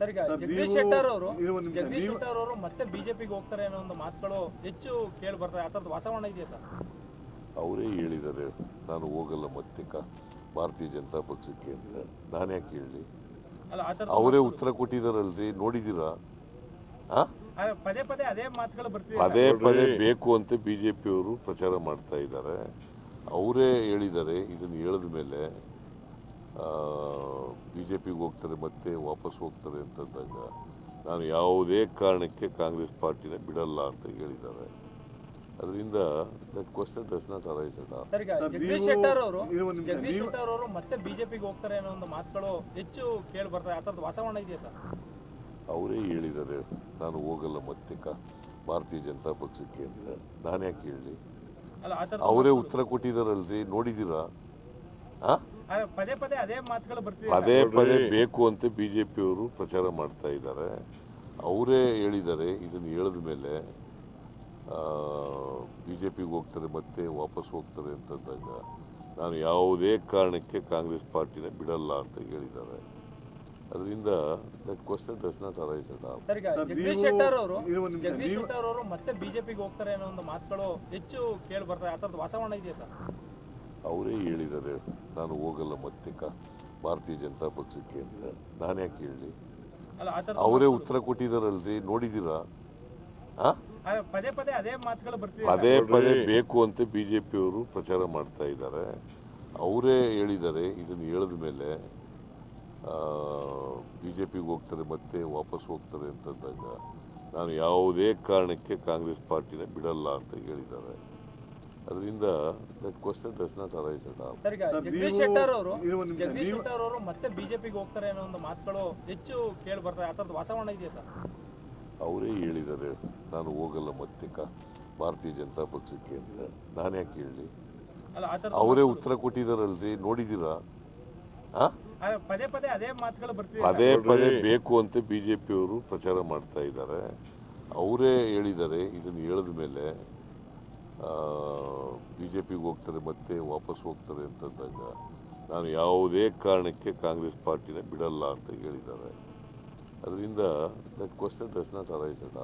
Sir ಈಗ ಜಗದೀಶ್ ಶೆಟ್ಟರ್ ಅವರು ಜಗದೀಶ್ ಶೆಟ್ಟರ್ ಅವರು ಮತ್ತೆ ಬಿಜೆಪಿಗೆ ಹೋಗ್ತಾರೆ ಅನ್ನೋ ಒಂದು ಮಾತುಗಳು ಹೆಚ್ಚು ಕೇಳಿ ಬರ್ತಾರೆ. ಆ ಥರದ ವಾತಾವರಣ ಇದೆಯಾ ಸರ್? ಅವರೇ ಹೇಳಿದ್ದಾರೆ ನಾನು ಹೋಗಲ್ಲ ಮತ್ತೆ ಭಾರತೀಯ ಜನತಾ ಪಕ್ಷಕ್ಕೆ ಅಂತ. ನಾನು ಯಾಕೆ ಹೇಳಿ? ಅವರೇ ಉತ್ತರ ಕೊಟ್ಟಿದಾರಲ್ರಿ ನೋಡಿದ್ದೀರಾ? ಪದೇ ಪದೇ ಅದೇ ಮಾತುಗಳು ಬರ್ತಿದೆ ಪದೇ ಪದೇ ಬೇಕು ಅಂತ ಬಿಜೆಪಿ ಜೆ ಪಿಯವರು ಪ್ರಚಾರ ಮಾಡ್ತಾ ಇದ್ದಾರೆ. ಅವರೇ ಹೇಳಿದ್ದಾರೆ ಇದನ್ನು ಹೇಳಿದ ಮೇಲೆ ಬಿ ಜೆ ಪಿಗೆ ಹೋಗ್ತಾರೆ ಮತ್ತೆ ವಾಪಸ್ ಹೋಗ್ತಾರೆ ಅಂತಂದಾಗ ನಾನು ಯಾವುದೇ ಕಾರಣಕ್ಕೆ ಕಾಂಗ್ರೆಸ್ ಪಾರ್ಟಿನ ಬಿಡಲ್ಲ ಅಂತ ಹೇಳಿದ್ದಾರೆ. ಅದರಿಂದ that question does not arise at all sir Jagadish Shettar ಅವರು ಜಗದೀಶ್ ಶೆಟ್ಟರ್ ಅವರು ಮತ್ತೆ ಬಿಜೆಪಿಗೆ ಹೋಗ್ತಾರೆ ಅನ್ನೋ ಒಂದು ಮಾತುಗಳು ಹೆಚ್ಚು ಕೇಳಿ ಬರ್ತಾರೆ ಆ ಥರದ ವಾತಾವರಣ ಇದೆಯಾ ಸರ್? ಅವರೇ ಹೇಳಿದ್ದಾರೆ ನಾನು ಹೋಗಲ್ಲ ಮತ್ತೆ ಕ ಭಾರತೀಯ ಜನತಾ ಪಕ್ಷಕ್ಕೆ ಅಂತ. ನಾನು ಯಾಕೆ ಹೇಳಿ ಅವರೇ ಉತ್ತರ ಕೊಟ್ಟಿದ್ದಾರಲ್ರಿ ನೋಡಿದ್ದೀರಾ? ಆ? ಪದೇ ಪದೇ ಅದೇ ಮಾತುಗಳು ಬರ್ತಿದೆ. ಪದೇ ಪದೇ ಬೇಕು ಅಂತ ಬಿ ಜೆ ಪಿಯವರು ಪ್ರಚಾರ ಮಾಡ್ತಾ ಇದ್ದಾರೆ. ಅವರೇ ಹೇಳಿದ್ದಾರೆ ಇದನ್ನು ಹೇಳಿದ ಮೇಲೆ ಬಿ ಜೆ ಪಿಗೆ ಹೋಗ್ತಾರೆ ಮತ್ತೆ ವಾಪಸ್ ಹೋಗ್ತಾರೆ ಅಂತಂದಾಗ ನಾನು ಯಾವುದೇ ಕಾರಣಕ್ಕೆ ಕಾಂಗ್ರೆಸ್ ಪಾರ್ಟಿನ ಬಿಡಲ್ಲ ಅಂತ ಹೇಳಿದ್ದಾರೆ. ಅದರಿಂದ that question does not arise at all sir Jagadish Shettar ಅವರು ಜಗದೀಶ್ ಶೆಟ್ಟರ್ ಅವರು ಮತ್ತೆ ಬಿಜೆಪಿಗೆ ಹೋಗ್ತಾರೆ ಅನ್ನೋ ಒಂದು ಮಾತುಗಳು ಹೆಚ್ಚು ಕೇಳಿ ಬರ್ತಾರೆ ಆ ಥರದ ವಾತಾವರಣ ಇದೆಯಾ ಸರ್? ಅವರೇ ಹೇಳಿದ್ದಾರೆ ನಾನು ಹೋಗಲ್ಲ ಮತ್ತೆ ಕ ಭಾರತೀಯ ಜನತಾ ಪಕ್ಷಕ್ಕೆ ಅಂತ. ನಾನು ಯಾಕೆ ಹೇಳಿ? ಅವರೇ ಉತ್ತರ ಕೊಟ್ಟಿದ್ದಾರಲ್ರಿ ನೋಡಿದ್ದೀರಾ? ಆ? ಆ, ಪದೇ ಪದೇ ಅದೇ ಮಾತುಗಳು ಬರ್ತಿದೆ. ಪದೇ ಪದೇ ಬೇಕು ಅಂತ ಬಿ ಜೆ ಪಿಯವರು ಪ್ರಚಾರ ಮಾಡ್ತಾ ಇದ್ದಾರೆ. ಅವರೇ ಹೇಳಿದ್ದಾರೆ ಇದನ್ನು ಹೇಳಿದ ಮೇಲೆ ಬಿ ಜೆ ಪಿಗೆ ಹೋಗ್ತಾರೆ ಮತ್ತೆ ವಾಪಸ್ ಹೋಗ್ತಾರೆ ಅಂತಂದಾಗ ನಾನು ಯಾವುದೇ ಕಾರಣಕ್ಕೆ ಕಾಂಗ್ರೆಸ್ ಪಾರ್ಟಿನ ಬಿಡಲ್ಲ ಅಂತ ಹೇಳಿದ್ದಾರೆ. ಅದರಿಂದ that question does not arise at all sir ಈಗ ಜಗದೀಶ್ ಶೆಟ್ಟರ್ ಅವರು ಜಗದೀಶ್ ಶೆಟ್ಟರ್ ಅವರು ಮತ್ತೆ ಬಿಜೆಪಿಗೆ ಹೋಗ್ತಾರೆ ಅನ್ನೋ ಒಂದು ಮಾತುಗಳು ಹೆಚ್ಚು ಕೇಳಿ ಬರ್ತಾರೆ. ಆ ಥರದ ವಾತಾವರಣ ಇದೆಯಾ ಸರ್? ಅವರೇ ಹೇಳಿದ್ದಾರೆ ನಾನು ಹೋಗಲ್ಲ ಮತ್ತೆ ಕ ಭಾರತೀಯ ಜನತಾ ಪಕ್ಷಕ್ಕೆ ಅಂತ. ನಾನು ಯಾಕೆ ಹೇಳಿ ಅವರೇ ಉತ್ತರ ಕೊಟ್ಟಿದಾರಲ್ರಿ ನೋಡಿದ್ದೀರಾ ಪದೇ ಪದೇ ಅದೇ ಮಾತುಗಳು ಬರ್ತಿದೆ ಪದೇ ಪದೇ ಬೇಕು ಅಂತ ಬಿಜೆಪಿ ಅವರು ಪ್ರಚಾರ ಮಾಡ್ತಾ ಇದ್ದಾರೆ. ಅವರೇ ಹೇಳಿದ್ದಾರೆ ಇದನ್ನು ಹೇಳಿದ ಮೇಲೆ ಬಿ ಜೆ ಪಿಗೆ ಹೋಗ್ತಾರೆ ಮತ್ತೆ ವಾಪಸ್ ಹೋಗ್ತಾರೆ ಅಂತಂದಾಗ ನಾನು ಯಾವುದೇ ಕಾರಣಕ್ಕೆ ಕಾಂಗ್ರೆಸ್ ಪಾರ್ಟಿನ ಬಿಡಲ್ಲ ಅಂತ ಹೇಳಿದ್ದಾರೆ. ಅದರಿಂದ that question does not arise at